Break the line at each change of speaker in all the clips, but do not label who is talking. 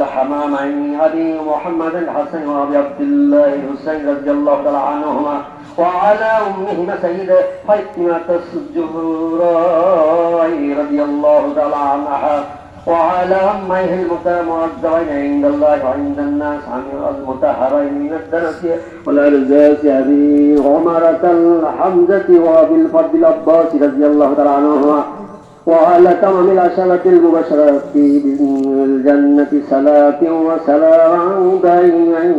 الحمام عن أبي محمد الحسن وأبي عبد الله الحسين رضي الله تعالى عنهما وعلى أمهما سيدة فاطمة الزهراء رضي الله تعالى عنها وعلى أميه المتمعذبين عند الله وعند الناس عن المطهرين من الدنس والأرزاس أبي عمرة الحمزة وأبي الفضل العباس رضي الله تعالى عنهما وعلى تمام العشرة المبشرة بالجنة صلاة وسلام دائمين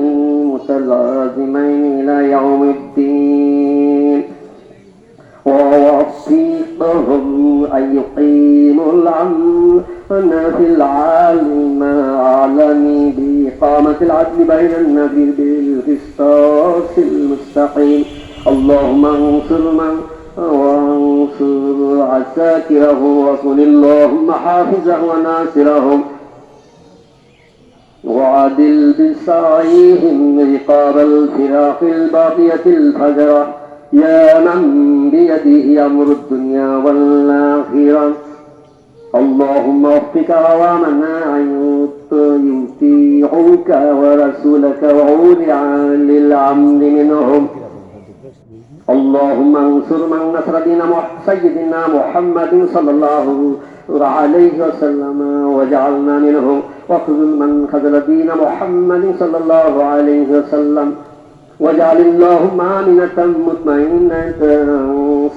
متلازمين إلى يوم الدين. ووصيتهم أن يقيموا العمل في العالم عالمي بإقامة العدل بين النبي بالقسطاس المستقيم. اللهم انصر من وانصر عساكره وكن اللهم حافظه وناصرهم. وعدل بسعيهم رقاب الفراق الباقية الفجرة يا من بيده أمر الدنيا والآخرة. اللهم وفق عوامنا يطيعوك ورسولك وأولي للعمد منهم. اللهم انصر من نصر دين سيدنا محمد صلى الله عليه وسلم وجعلنا منهم واخذل من خذل دين محمد صلى الله عليه وسلم. واجعل اللهم آمنة مطمئنة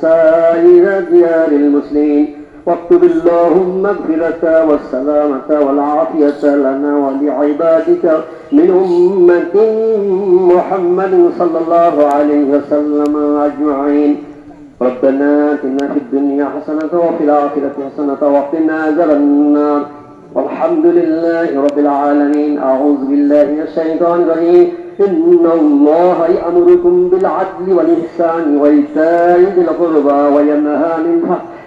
سائر ديار المسلمين. واكتب اللهم المغفرة والسلامة والعافية لنا ولعبادك من أمة محمد صلى الله عليه وسلم أجمعين. ربنا آتنا في الدنيا حسنة وفي الآخرة حسنة وقنا عذاب النار. والحمد لله رب العالمين. أعوذ بالله من الشيطان الرجيم. إن الله يأمركم بالعدل والإحسان وإيتاء ذي القربى وينهى عن الفحشاء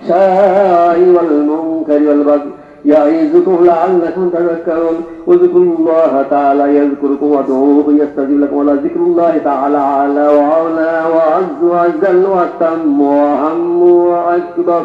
والمنكر والبغي. يعظكم لعلكم تذكرون. واذكروا الله تعالى يذكركم وادعوه يستجيب لكم. ولذكر الله تعالى على وعلى وعز وجل وتم وهم وأكبر.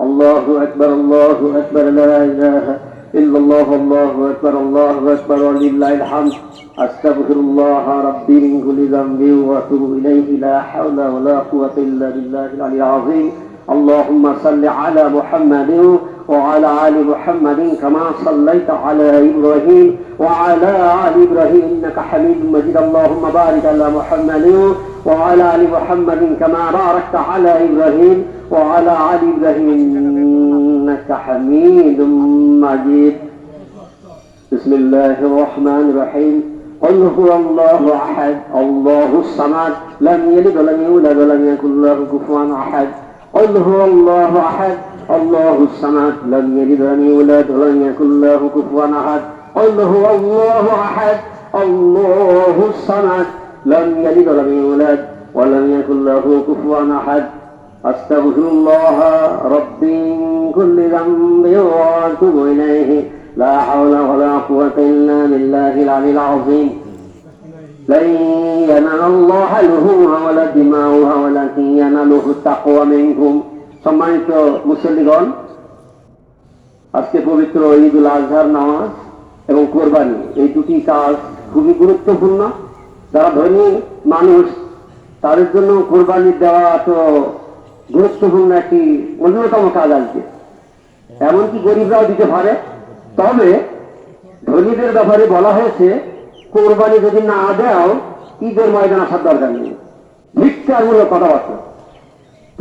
الله أكبر الله أكبر لا إله إلا الله الله أكبر الله أكبر ولله الحمد. أستغفر الله ربي من كل ذنب وأتوب إليه. لا حول ولا قوة إلا بالله العلي العظيم. اللهم صل على محمد وعلى آل محمد كما صليت على إبراهيم وعلى آل إبراهيم إنك حميد مجيد. اللهم بارك على محمد وعلى آل محمد كما باركت على إبراهيم وعلى آل إبراهيم إنك حميد مجيد. بسم الله الرحمن الرحيم. قل هو الله أحد الله الصمد. لم يلد ولم يولد ولم يكن له كفوا أحد. قل هو الله أحد. الله الصمد لم يلد ولم يولد ولم يكن له كفوا أحد. قل هو الله أحد. الله الصمد لم يلد ولم يولد ولم يكن له كفوا أحد. أستغفر الله ربي من كل ذنب وأتوب إليه. لا حول ولا قوة إلا بالله العلي العظيم. لن ينال الله لحومها ولا دماؤها ولكن يناله التقوى منكم সম্মানিত মুসল্লিগণ আজকে পবিত্র ঈদুল আজহার নামাজ এবং কোরবানি এই দুটি কাজ খুবই গুরুত্বপূর্ণ যারা ধনী মানুষ তাদের জন্য কোরবানি দেওয়া তো গুরুত্বপূর্ণ একটি অন্যতম কাজ আজকে এমনকি গরিবরাও দিতে পারে তবে ধনীদের ব্যাপারে বলা হয়েছে কোরবানি যদি না দেও, ঈদের ময়দান আসার দরকার নেই। ভিক্ষামূলক কথাবার্তা।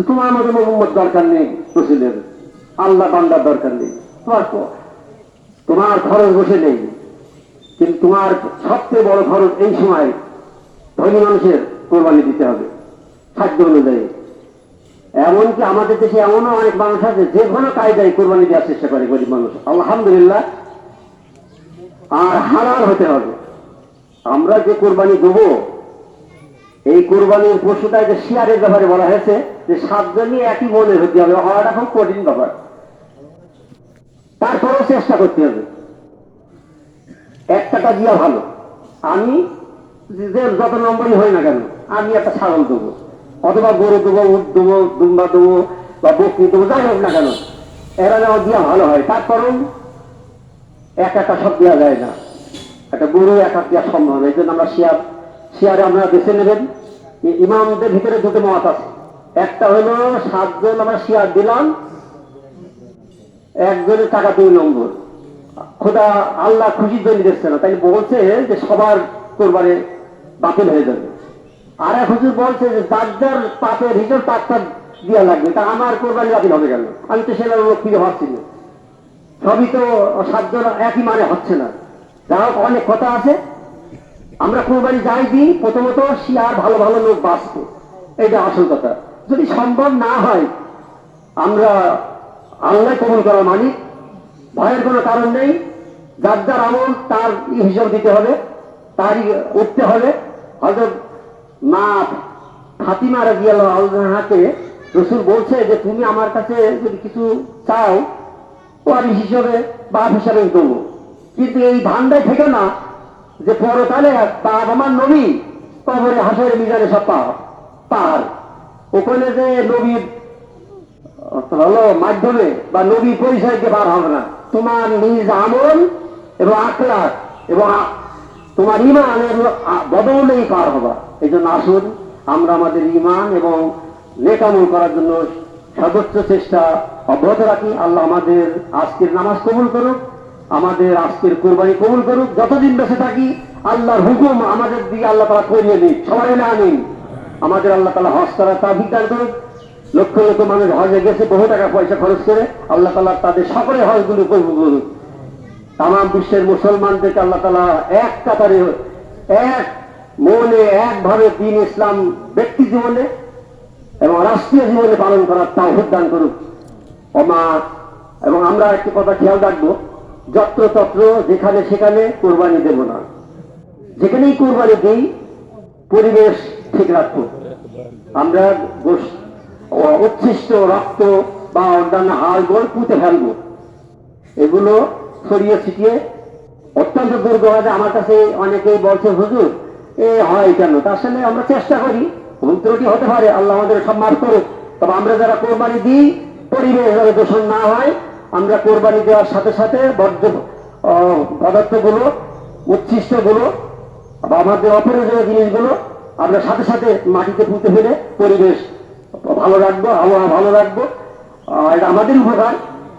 তোমার মতো মোহাম্মদ দরকার নেই, রসুলের। আল্লাহ বান্দার দরকার নেই। তোমার তোমার খরচ বসে নেই। কিন্তু তোমার সবচেয়ে বড় খরচ এই সময় ধনী মানুষের কোরবানি দিতে হবে, খাদ্য অনুযায়ী। এমনকি আমাদের দেশে এমনও অনেক মানুষ আছে, যে কোনো কায়দায় কোরবানি দেওয়ার চেষ্টা করে গরিব মানুষ। আলহামদুলিল্লাহ। আর হালাল হতে হবে। আমরা যে কোরবানি দেবো, এই কোরবানির পশুটা যে শিয়ারের ব্যাপারে বলা হয়েছে, যে সাতজনই একই মনে হতে হবে হওয়াটা খুব কঠিন ব্যাপার। তারপরেও চেষ্টা করতে হবে। এক টাকা দিয়া ভালো। আমি যে যত নম্বরই হয় না কেন, আমি একটা ছাগল দেবো, অথবা গরু দেবো, উট দেবো, দুম্বা দেবো, বা বকরি দেবো, যাই হোক না কেন, এরা যেন দিয়া ভালো হয়। তারপরেও এক একটা সব দেওয়া যায় না। একটা গরু একা দেওয়া সম্ভব। এই জন্য আমরা শিয়ার শিয়ারে আমরা বেছে নেবেন। ইমামদের ভিতরে দুটো মত আছে। একটা হলো, সাতজন আমরা শিয়ার দিলাম। একজনের টাকা দুই নম্বর। খোদা আল্লাহ খুশির জন্য দিচ্ছে না তাই বলছে যে সবার কোরবানি বাতিল হয়ে যাবে। আর এক হুজুর বলছে যে যার পাপের হিসেব তার তার দেওয়া লাগবে। তা আমার কোরবানি বাতিল হবে কেন? আমি তো সেটা লোক ফিরে ভাবছি না। সবই তো সাতজন একই মানে হচ্ছে না। যা হোক অনেক কথা আছে। আমরা কোরবানি যাই দিই প্রথমত শিয়ার ভালো ভালো লোক বাঁচবে। এটা আসল কথা। যদি সম্ভব না হয়, আমরা আল্লাহ কবুল করার মালিক। ভয়ের কোনো কারণ নেই। যার যার আমল, তার হিসাব দিতে হবে, তারই উঠতে হবে। হয়তো মা ফাতিমা রাজিয়াল আল্লাহকে রসুল বলছে যে, তুমি আমার কাছে যদি কিছু চাও ওয়ারি হিসেবে বাপ হিসাবে দেবো কিন্তু এই ভান্ডায় থেকে না, যে পরকালে বাপ আমার নবী, কবরে হাসের মিজানে সব পাহাড় ওখানে যে নবীর, হলো মাধ্যমে বা নবী পরিচয় দিয়ে বার হবে না। তোমার নিজ আমল এবং আখলাক এবং তোমার ইমানের বদলেই পার হবা। এই জন্য আসুন, আমরা আমাদের ইমান এবং নেকামল করার জন্য সর্বোচ্চ চেষ্টা অব্যাহত রাখি। আল্লাহ আমাদের আজকের নামাজ কবুল করুক। আমাদের আজকের কোরবানি কবুল করুক, যতদিন বেঁচে থাকি, আল্লাহর হুকুম আমাদের দিকে আল্লাহ তালা করিয়ে দিক। সবাই এলে আনিন আমাদের আল্লাহ তালা হজ করার তা বিজ্ঞান করুক। লক্ষ লক্ষ মানুষ হজে গেছে, বহু টাকা পয়সা খরচ করে আল্লাহ তালা তাদের সকলে হজগুলো কবুল করুক। তাম বিশ্বের মুসলমানদেরকে আল্লাহ তালা এক কাতারে, এক মনে, একভাবে দিন ইসলাম ব্যক্তি জীবনে এবং রাষ্ট্রীয় জীবনে পালন করার তা দান করুক। অমা, এবং আমরা একটি কথা খেয়াল রাখব। যত্রতত্র যেখানে সেখানে কোরবানি দেব না। যেখানেই কোরবানি দিই, পরিবেশ ঠিক রাখব। আমরা উচ্ছিষ্ট রক্ত বা অন্যান্য হাড় গোড় পুঁতে ফেলব। এগুলো ছড়িয়ে ছিটিয়ে অত্যন্ত দুর্গবাদে আমার কাছে অনেকেই বলছে, হুজুর, এ হয় কেন? তার সাথে আমরা চেষ্টা করি। ভুল হতে পারে, আল্লাহ আমাদের সম্মান করুক। তবে আমরা যারা কোরবানি দিই, পরিবেশ দূষণ না হয় আমরা কোরবানি দেওয়ার সাথে সাথে বর্জ্য পদার্থগুলো, উচ্ছিষ্টগুলো আমাদের অপরিজনীয় জিনিসগুলো আমরা সাথে সাথে মাটিতে পুঁতে ফেলে পরিবেশ ভালো রাখব, আবহাওয়া ভালো রাখব। এটা আমাদের উপকার,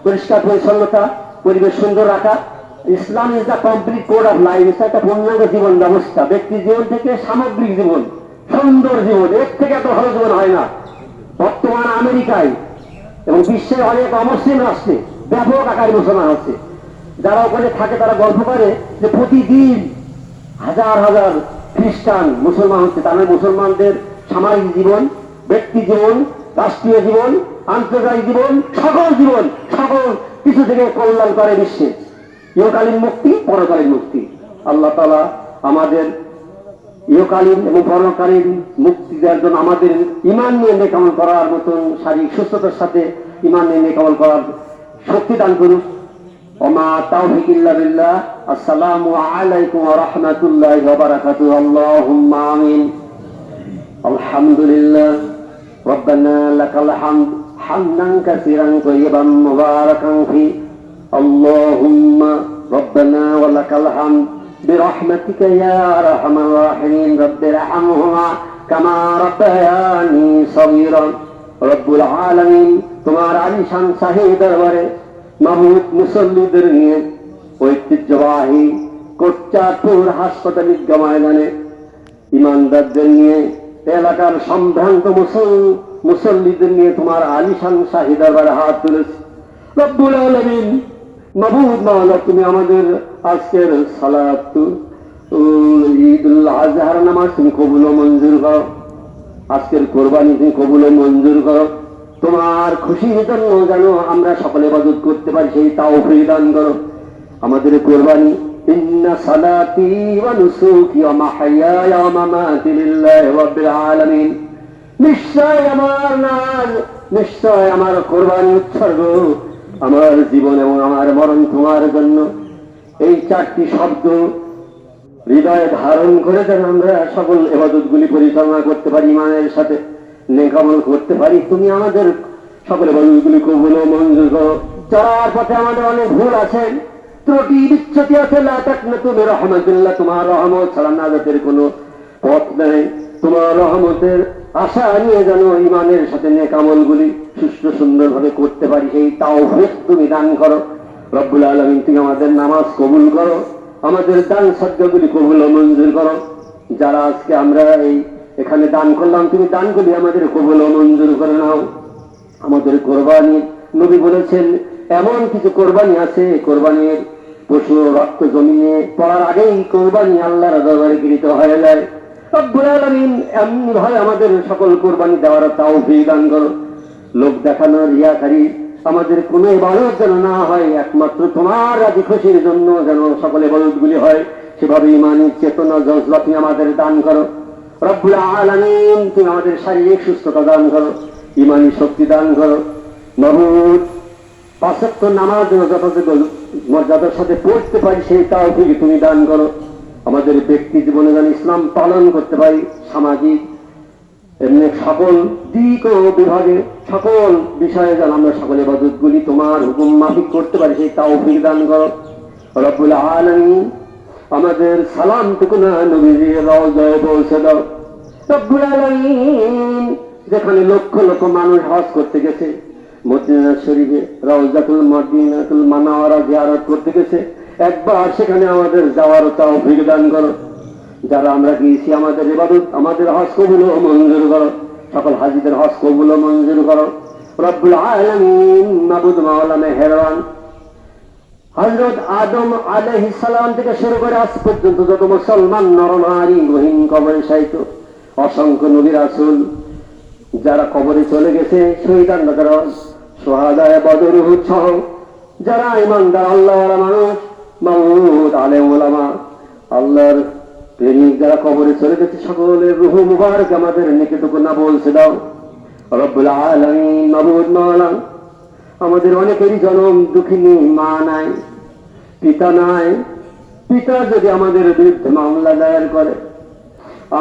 পরিষ্কার পরিচ্ছন্নতা, পরিবেশ সুন্দর রাখা। Islam is the complete code of life এটা একটা পূর্ণাঙ্গ জীবন ব্যবস্থা। ব্যক্তি জীবন থেকে সামগ্রিক জীবন, সুন্দর জীবন, এর থেকে এত ভালো জীবন হয় না। বর্তমান আমেরিকায় এবং বিশ্বের অনেক অমুসলিম রাষ্ট্রে ব্যাপক আকারে মুসলমান আছে যারা ওখানে থাকে, তারা গল্প করে যে প্রতিদিন হাজার হাজার খ্রিস্টান মুসলমান হচ্ছে। তার মানে মুসলমানদের সামাজিক জীবন, ব্যক্তি জীবন, রাষ্ট্রীয় জীবন, আন্তর্জাতিক জীবন, সকল জীবন, সকল কিছু থেকে কল্যাণ করে বিশ্বে। ইহকালীন মুক্তি, পরকালীন মুক্তি। আল্লাহ তালা আমাদের ইহকালীন এবং পরকালীন মুক্তি দেওয়ার জন্য আমাদের ইমান নিয়ে নেকামল করার মতন শারীরিক সুস্থতার সাথে ইমান নিয়ে নেকামল করার শক্তি দান করুক وما توفيق إلا بالله السلام عليكم ورحمة الله وبركاته اللهم آمين الحمد لله ربنا لك الحمد حمدا كثيرا طيبا مباركا فيه اللهم ربنا ولك الحمد برحمتك يا ارحم الراحمين رب ارحمهما كما ربياني صغيرا رب العالمين তোমার আলিশান শাহী দরবারে মাহমুদ মুসল্লিদের নিয়ে ঐতিহ্যবাহী কোচ্চাপুর হাসপাতাল ময়দানে ইমানদারদের নিয়ে এলাকার সম্ভ্রান্ত মুসল, মুসল্লিদের নিয়ে তোমার আলিশান শাহী দরবারে হাত তুলেছে। রব্বুল আলমিন মাওলা, তুমি আমাদের আজকের সালাত ঈদুল আজহার নামাজ তুমি কবুল মঞ্জুর করো। আজকের কোরবানি তুমি কবুল মঞ্জুর করো। তোমার খুশির জন্য যেন আমরা সকলে বাজত করতে পারি, সেই তাও দান করো। আমাদের কোরবানি আমার নিশ্চয় আমার কোরবানি উৎসর্গ, আমার জীবন এবং আমার তোমার জন্য। এই চারটি শব্দ হৃদয়ে ধারণ করে যেন আমরা সকল এবাদত গুলি পরিচালনা করতে পারি ইমানের সাথে। নেকামল করতে পারি? তুমি আমাদের সকলে এবাদত গুলি কবুল মঞ্জুর করো। চলার পথে আমাদের অনেক ভুল আছে। ত্রুটি বিচ্ছতি আছে। লাটাক না তুমি রহমতুল্লাহ তোমার রহমত ছাড়া নাজাতের কোনো পথ নেই। তোমার রহমতের আশা নিয়ে যেন ইমানের সাথে নেক আমলগুলি সুস্থ সুন্দরভাবে করতে পারি, এই তাও তুমি দান করো। রব্বুল আলমিন, তুমি আমাদের নামাজ কবুল করো। আমাদের দান সজ্জাগুলি কবুল মঞ্জুর করো। যারা আজকে আমরা এই এখানে দান করলাম, তুমি দানগুলি আমাদের কবুল মঞ্জুর করে নাও। আমাদের কোরবানি, নবী বলেছেন, এমন কিছু কোরবানি আছে কোরবানির পশু রক্ত জমিয়ে পড়ার আগেই কোরবানি আল্লাহর দরবারে গৃহীত হয়ে যায়। এমনি ভাবে আমাদের সকল কোরবানি দেওয়ার তাও দান করো লোক দেখানো রিয়াকারী আমাদের কোনো ইবাদত যেন না হয়, একমাত্র তোমার রাজি খুশির জন্য যেন সকল ইবাদতগুলি হয়, সেভাবে ইমানি চেতনা তুমি আমাদের দান করো। রব্বুল আলামিন, তুমি আমাদের শারীরিক সুস্থতা দান করো, ইমানি শক্তি দান করো। নবুদ পাঁচক্য নামাজ যথাযথ মর্যাদার সাথে পড়তে পারি, সেই তাও থেকে তুমি দান করো। আমাদের ব্যক্তি জীবনে যেন ইসলাম পালন করতে পারি, সামাজিক, এমনি সকল দিক ও বিভাগে সকল বিষয়ে যেন আমরা সকলে বদতগুলি তোমার হুকুম মাফিক করতে পারি, সেই তাও দান করো। রব্বুল আলমী আমাদের সালামটুকু না নবীজির রওজায় পৌঁছে দাও রব্বুল আলামিন, যেখানে লক্ষ লক্ষ মানুষ হজ করতে গেছে, মদিনা শরীফে রওজাতুল মদিনাতুল মানাওয়ারা জিয়ারত করতে গেছে, একবার সেখানে আমাদের যাওয়ার তাও দান করো। যারা আমরা গিয়েছি, আমাদের ইবাদত, আমাদের হজ কবুল মঞ্জুর করো। সকল হাজিদের হজ কবুল মঞ্জুর করো। রব্বুল আলামিন, মাবুদ মাওলা মেহেরওয়ান হজরত আদম আলহ সালাম থেকে শুরু করে আজ পর্যন্ত যত মুসলমান নরনারী, গহীন কবরে সাহিত্য অসংখ্য নবীর আসুল যারা কবরে চলে গেছে যারা ইমানদার আল্লাহ মানুষ মামুদ আলেম আল্লাহর প্রেমিক যারা কবরে চলে গেছে, সকলের রুহ মুবারক আমাদের নিকেটুকু না বলছে দাও। রব্বুল আলমিন মাবুদ আমাদের অনেকেরই জনম দুঃখিনী মা নাই, পিতা নাই। পিতা যদি আমাদের বিরুদ্ধে মামলা দায়ের করে,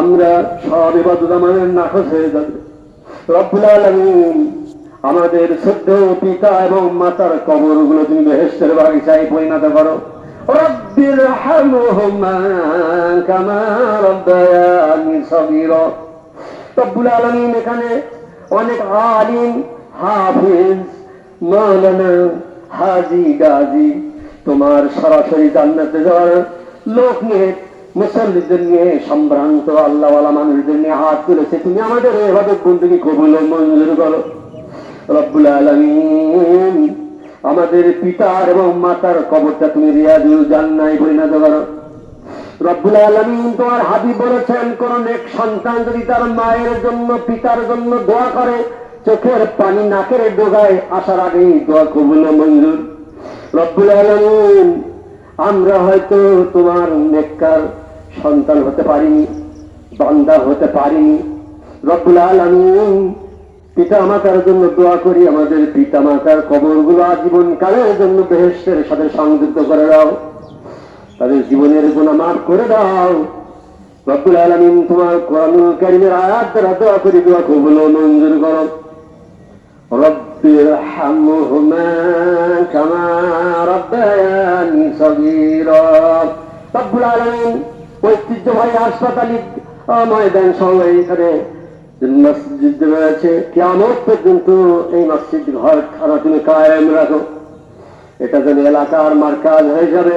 আমরা সব এবাদত আমাদের নাকচ হয়ে যাবে। আলমিন আমাদের সদ্য পিতা এবং মাতার কবরগুলো তুমি বেহেস্তের বাগিচায় পরিণত করো। রব্বির এখানে অনেক আলিম, হাফিজ মাওলানা হাজি গাজী, তোমার সরাসরি জান্নাতে যাওয়ার লোক নিয়ে, মুসল্লিদের নিয়ে, সম্ভ্রান্ত আল্লাহওয়ালা মানুষদের নিয়ে হাত তুলেছে। তুমি আমাদের এভাবে বন্ধুকে কবুল মঞ্জুর করো। রব্বুল আলমিন, আমাদের পিতার এবং মাতার কবরটা তুমি রিয়াজুল জান্নাই পরিণত করো। রব্বুল আলমিন তোমার হাবি বলেছেন, কোন এক সন্তান যদি তার মায়ের জন্য, পিতার জন্য দোয়া করে চোখের পানি নাকের ডোগায় আসার আগেই দোয়া কবুল মঞ্জুর। রব্বুল আলমিন, আমরা হয়তো তোমার নেককার সন্তান হতে পারিনি, বান্দা হতে পারিনি। রব্বুল আলমিন পিতা মাতার জন্য দোয়া করি, আমাদের পিতা মাতার কবরগুলো আজীবন কালের জন্য বেহেস্তের সাথে সংযুক্ত করে দাও। তাদের জীবনের গুণা মাফ করে দাও। রব্বুল আলমিন, তোমার কোরআনুল কারিমের আয়াত দ্বারা দোয়া করি, দোয়া কবুল মঞ্জুর করো। رب ارحمهما كما ربياني صغيرا رب العالمين ঐতিহ্যবাহী হাসপাতালি ময়দান সহ এখানে মসজিদ রয়েছে কেমন পর্যন্ত এই মসজিদ ঘর খানা তুমি কায়েম রাখো এটা যেন এলাকার মার্কাজ হয়ে যাবে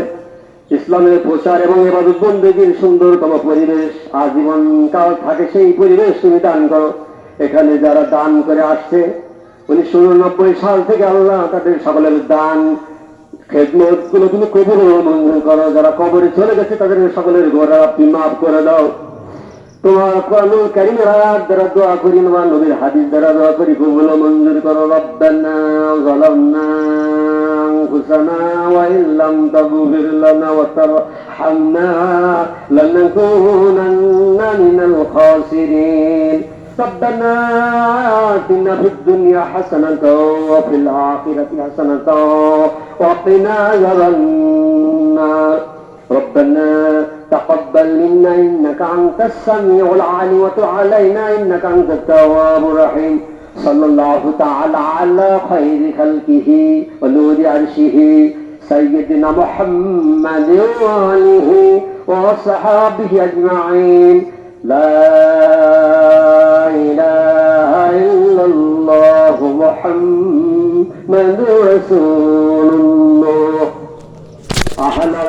ইসলামের প্রচার এবং এবাদত বন্দীগীর সুন্দরতম পরিবেশ আজীবন কাল থাকে সেই পরিবেশ তুমি দান করো এখানে যারা দান করে আসছে উনিশশো উননব্বই সাল থেকে আল্লাহ তাদের সকলের দান খেদমত গুলো তুমি কবর মঞ্জুর করো যারা কবরে চলে গেছে তাদের সকলের গোড়া আপনি মাফ করে দাও তোমার কোরআন কারিমের আয়াত দ্বারা দোয়া করি বা নবীর হাদিস দ্বারা দোয়া করি কবুল ও মঞ্জুর করো রব্বানা যালামনা أنفسنا وإن لم تغفر لنا وترحمنا لنكونن من الخاسرين ربنا آتنا في الدنيا حسنة وفي الآخرة حسنة وقنا عذاب النار. ربنا تقبل منا إنك أنت السميع العليم وتب علينا إنك أنت التواب الرحيم. صلى الله تعالى على خير خلقه ونور عرشه. سيدنا محمد وآله وصحابه أجمعين. لا إله إلا الله محمد رسول الله أهلا